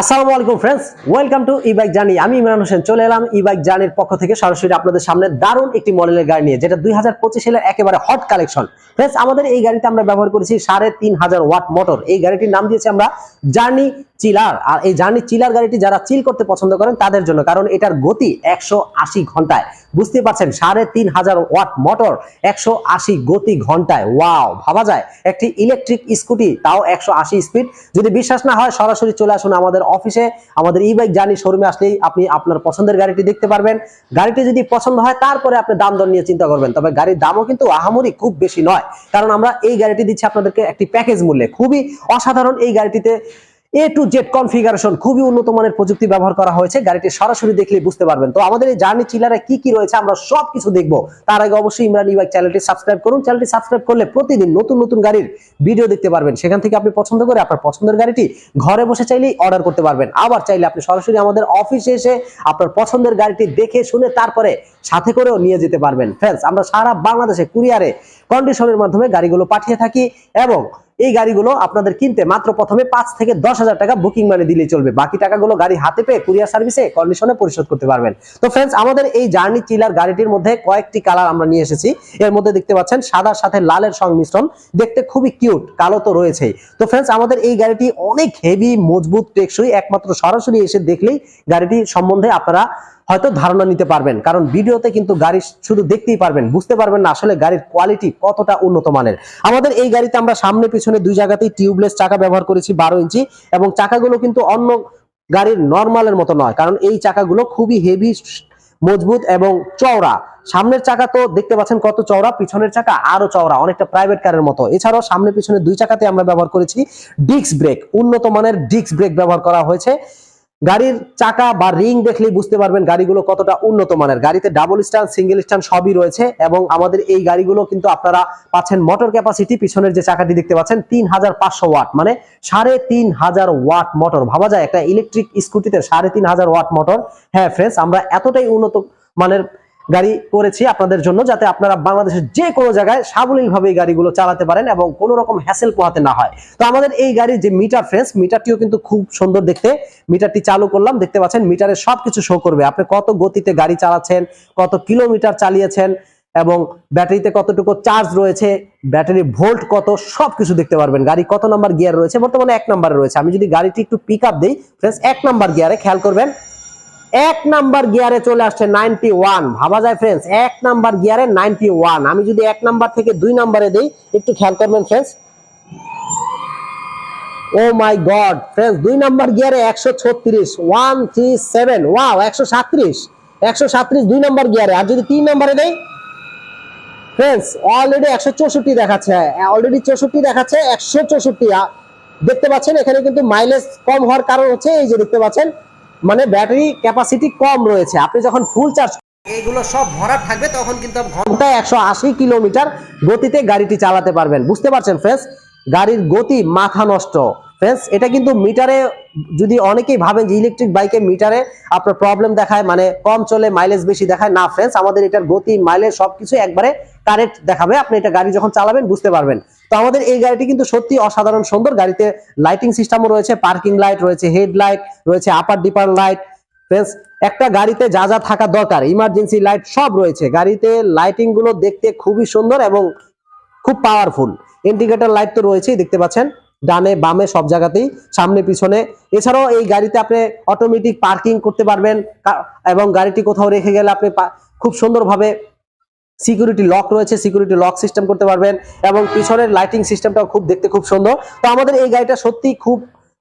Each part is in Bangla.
আসসালামু আলাইকুম friends welcome to E bike journey আমি ইমরান হোসেন, চলে এলাম ই বাইক জার্নির পক্ষ থেকে সরাসরি আপনাদের সামনে দারুণ একটি মডেলের গাড়ি নিয়ে, যেটা দুই হাজার পঁচিশ সালের একেবারে হট কালেকশন ফ্রেন্ডস আমাদের এই গাড়িতে আমরা ব্যবহার করেছি সাড়ে তিন হাজার ওয়াট মোটর এই গাড়িটির নাম দিয়েছি আমরা জার্নি চিলার আর এই জার্নি চিলার গাড়িটি যারা চিল করতে পছন্দ করেন, তাদের জন্য, কারণ এটার গতি একশো আশি ঘন্টায়। বুঝতে পারছেন, সাড়ে তিন হাজার ওয়াট মোটর একশো আশি গতি ঘন্টায়। ওয়াও ভাবা যায়, একটি ইলেকট্রিক স্কুটি তাও একশো আশি স্পিড যদি বিশ্বাস না হয়, সরাসরি চলে আসুন আমাদের অফিসে আমাদের ই বাইক জানি শোরুমে আসলেই আপনি আপনার পছন্দের গাড়িটি দেখতে পারবেন। গাড়িটি যদি পছন্দ হয়, তারপরে আপনি দাম দর নিয়ে চিন্তা করবেন। তবে গাড়ির দামও কিন্তু আহামরি খুব বেশি নয়। কারণ আমরা এই গাড়িটি দিচ্ছি আপনাদেরকে একটি প্যাকেজ মূল্যে। খুবই অসাধারণ এই গাড়িটিতে এ টু জেড কনফিগারেশন খুবই উন্নত মানের প্রযুক্তি ব্যবহার করা হয়েছে। গাড়িটি সরাসরি দেখলেই বুঝতে পারবেন। তো আমাদের এই জার্নি চিলারে কি কি রয়েছে আমরা সব কিছু দেখব। তার আগে অবশ্যই ইমরান ইবাইক চ্যানেলটি সাবস্ক্রাইব করুন। চ্যানেলটি সাবস্ক্রাইব করলে প্রতিদিন নতুন নতুন গাড়ির ভিডিও দেখতে পারবেন। সেখান থেকে আপনি পছন্দ করে আপনার পছন্দের গাড়িটি ঘরে বসে চাইলেই অর্ডার করতে পারবেন। আবার চাইলে আপনি সরাসরি আমাদের অফিসে এসে আপনার পছন্দের গাড়িটি দেখে, শুনে তারপরে সাথে করেও নিয়ে যেতে পারবেন। ফ্রেন্ডস আমরা সারা বাংলাদেশে কুরিয়ারে কন্ডিশনের মাধ্যমে গাড়িগুলো পাঠিয়ে থাকি এবং এই গাড়িগুলো আপনাদের কিনতে মাত্র প্রথমে পাঁচ থেকে দশ হাজার টাকা বুকিং মানে দিলেই চলবে। বাকি টাকাগুলো গাড়ি হাতে পেয়ে কুরিয়ার সার্ভিসে কন্ডিশনে পরিশোধ করতে পারবেন। তো ফ্রেন্ডস আমাদের এই জার্নি চিলার গাড়িটির মধ্যে কয়েকটি কালার আমরা নিয়ে এসেছি। এর মধ্যে দেখতে পাচ্ছেন সাদার সাথে লালের সংমিশ্রণ। দেখতে খুবই কিউট কালো তো রয়েছেই। তো ফ্রেন্ডস আমাদের এই গাড়িটি অনেক হেভি মজবুত, টেকসই, একমাত্র সরাসরি এসে দেখলেই গাড়িটি সম্বন্ধে আপনারা হয়তো ধারণা নিতে পারবেন। কারণ ভিডিওতে কিন্তু গাড়ি শুধু দেখতেই পারবেন, বুঝতে পারবেন না আসলে গাড়ির কোয়ালিটি কতটা উন্নত মানের। আমাদের এই গাড়িতে আমরা সামনে পিছনে দুই জায়গাতেই টিউবলেস চাকা ব্যবহার করেছি বারো ইঞ্চি এবং চাকাগুলো কিন্তু অন্য গাড়ির নর্মালের মতো নয়। কারণ এই চাকাগুলো খুবই হেভি মজবুত এবং চওড়া। সামনের চাকা তো দেখতে পাচ্ছেন কত চওড়া, পিছনের চাকা আরও চওড়া, অনেকটা প্রাইভেট কারের মতো। এছাড়াও সামনে পিছনে দুই চাকাতে আমরা ব্যবহার করেছি ডিস্ক ব্রেক, উন্নত মানের ডিস্ক ব্রেক ব্যবহার করা হয়েছে। গাড়ির চাকা বা রিং দেখলেই বুঝতে পারবেন গাড়িগুলো কতটা উন্নত মানের। গাড়িতে ডাবল স্ট্যান্ড সিঙ্গেল স্ট্যান্ড সবই রয়েছে এবং আমাদের এই গাড়িগুলো কিন্তু আপনারা পাচ্ছেন মোটর ক্যাপাসিটি পিছনের যে চাকাটি দেখতে পাচ্ছেন তিন হাজার পাঁচশো ওয়াট মানে সাড়ে তিন হাজার ওয়াট মোটর ভাবা যায় একটা ইলেকট্রিক স্কুটিতে সাড়ে তিন হাজার ওয়াট মোটর হ্যাঁ ফ্রেন্ডস আমরা এতটাই উন্নত মানের গাড়ি করেছি আপনাদের জন্য যাতে আপনারা বাংলাদেশের যে কোনো জায়গায় সাবলীল ভাবে এই গাড়িগুলো চালাতে পারেন এবং কোনো রকম হ্যাসেল পোহাতে না হয়। তো আমাদের এই গাড়ির যে মিটার ফ্রেন্স মিটারটিও কিন্তু খুব সুন্দর দেখতে। মিটারটি চালু করলাম, দেখতে পাচ্ছেন মিটারে সবকিছু শো করবে। আপনি কত গতিতে গাড়ি চালাচ্ছেন, কত কিলোমিটার চালিয়েছেন এবং ব্যাটারিতে কতটুকু চার্জ রয়েছে ব্যাটারি ভোল্ট কত সব কিছু দেখতে পারবেন। গাড়ি কত নাম্বার গিয়ার রয়েছে, বর্তমানে এক নাম্বারে রয়েছে। আমি যদি গাড়িটি একটু পিক আপ দিই ফ্রেন্ডস এক নাম্বার গিয়ারে খেয়াল করবেন। এক নাম্বার গিয়ারে চলে আসছে নাইনটি ওয়ান। ভাবা যায় ফ্রেন্ডস এক নাম্বার গিয়ারে নাইনটি ওয়ান। আমি যদি এক নাম্বার থেকে দুই নাম্বারে দিই, একটু খেয়াল করবেন friends oh my god friends দুই নাম্বার গিয়ারে একশো ছত্রিশ, ওয়ান থ্রি সেভেন, ওয়াও, একশো সাত্রিশ একশো সাত্রিশ দুই নাম্বার গিয়ারে। আর যদি তিন নাম্বারে দেই ফ্রেন্ডস অলরেডি একশো চৌষট্টি দেখাচ্ছে অলরেডি চৌষট্টি দেখাচ্ছে, একশো চৌষট্টি। দেখতে পাচ্ছেন, এখানে কিন্তু মাইলেজ কম হওয়ার কারণ হচ্ছে, এই যে দেখতে পাচ্ছেন মানে ব্যাটারি ক্যাপাসিটি কম রয়েছে। আপনি যখন ফুল চার্জ এইগুলো সব ভরা থাকবে তখন কিন্তু ঘন্টায় একশো আশি কিলোমিটার গতিতে গাড়িটি চালাতে পারবেন। বুঝতে পারছেন ফ্রেন্ডস গাড়ির গতি মাথা নষ্ট। ফ্রেন্ডস এটা কিন্তু মিটারে যদি অনেকেই ভাবেন যে ইলেকট্রিক বাইকে মিটারে আপনার প্রবলেম দেখায় মানে কম চলে মাইলেজ বেশি দেখায় না ফ্রেন্ডস আমাদের এটার গতি মাইলেজ সবকিছু একবারে কারেক্ট দেখাবে। আপনি এটা গাড়ি যখন চালাবেন বুঝতে পারবেন। তো আমাদের এই গাড়িটি কিন্তু সত্যি অসাধারণ সুন্দর। গাড়িতে লাইটিং সিস্টেমও রয়েছে পার্কিং লাইট রয়েছে হেডলাইট রয়েছে আপার ডিপার লাইট একটা গাড়িতে যা যা থাকা দরকার ইমার্জেন্সি লাইট সব রয়েছে। গাড়িতে লাইটিংগুলো দেখতে খুবই সুন্দর এবং খুব পাওয়ারফুল ইন্ডিকেটর লাইট তো রয়েছেই, দেখতে পাচ্ছেন? ডানে, বামে, সব জায়গাতেই, সামনে, পিছনে। এছাড়াও এই গাড়িতে আপনি অটোমেটিক পার্কিং করতে পারবেন। এবং গাড়িটি কোথাও রেখে গেলে আপনি খুব সুন্দরভাবে সিকিউরিটি লক রয়েছে সিকিউরিটি লক সিস্টেম করতে পারবেন এবং পিছনের লাইটিং সিস্টেমটাও খুব দেখতে খুব সুন্দর। তো আমাদের এই গাড়িটা সত্যি খুব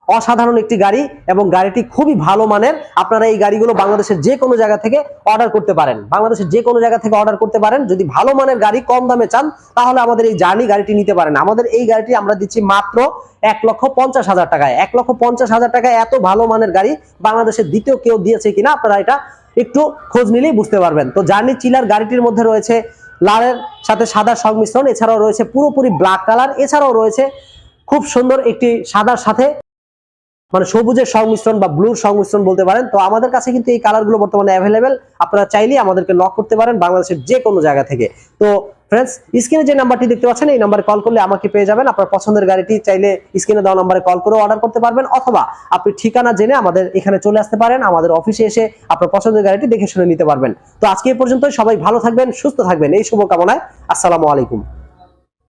অসাধারণ একটি গাড়ি এবং গাড়িটি খুবই ভালো মানের। আপনারা এই গাড়িগুলো বাংলাদেশের যে কোনো জায়গা থেকে অর্ডার করতে পারেন। বাংলাদেশের যে কোনো জায়গা থেকে অর্ডার করতে পারেন। যদি ভালো মানের গাড়ি কম দামে চান, তাহলে আমাদের এই জার্নি গাড়িটি নিতে পারেন। আমাদের এই গাড়িটি আমরা দিচ্ছি মাত্র এক লক্ষ পঞ্চাশ হাজার টাকায়। এক লক্ষ পঞ্চাশ হাজার টাকায় এত ভালো মানের গাড়ি বাংলাদেশের দ্বিতীয় কেউ দিয়েছে কিনা, আপনারা এটা একটু খোঁজ নিলেই বুঝতে পারবেন। তো জার্নি চিলার গাড়িটির মধ্যে রয়েছে লালের সাথে সাদা সংমিশ্রণ, এছাড়াও রয়েছে পুরোপুরি ব্ল্যাক কালার এছাড়াও রয়েছে খুব সুন্দর একটি সাদার সাথে মানে সবুজের সংমিশ্রণ বা ব্লুর সংমিশ্রণ বলতে পারেন। তো আমাদের কাছে কিন্তু এই কালারগুলো বর্তমানে অ্যাভেলেবেল আপনারা চাইলেই আমাদেরকে নক করতে পারেন বাংলাদেশের যে কোনো জায়গা থেকে। তো ফ্রেন্ডস স্ক্রিনে যে নাম্বারটি দেখতে পাচ্ছেন, এই নাম্বারে কল করলে আমাকে পেয়ে যাবেন। আপনার পছন্দের গাড়িটি চাইলে স্ক্রিনে দেওয়া নাম্বারে কল করে অর্ডার করতে পারবেন, অথবা আপনি ঠিকানা জেনে আমাদের এখানে চলে আসতে পারেন, আমাদের অফিসে এসে আপনার পছন্দের গাড়িটি দেখে শুনে নিতে পারবেন। তো আজকে এই পর্যন্ত সবাই ভালো থাকবেন, সুস্থ থাকবেন, এই শুভকামনায়, আসসালামু আলাইকুম।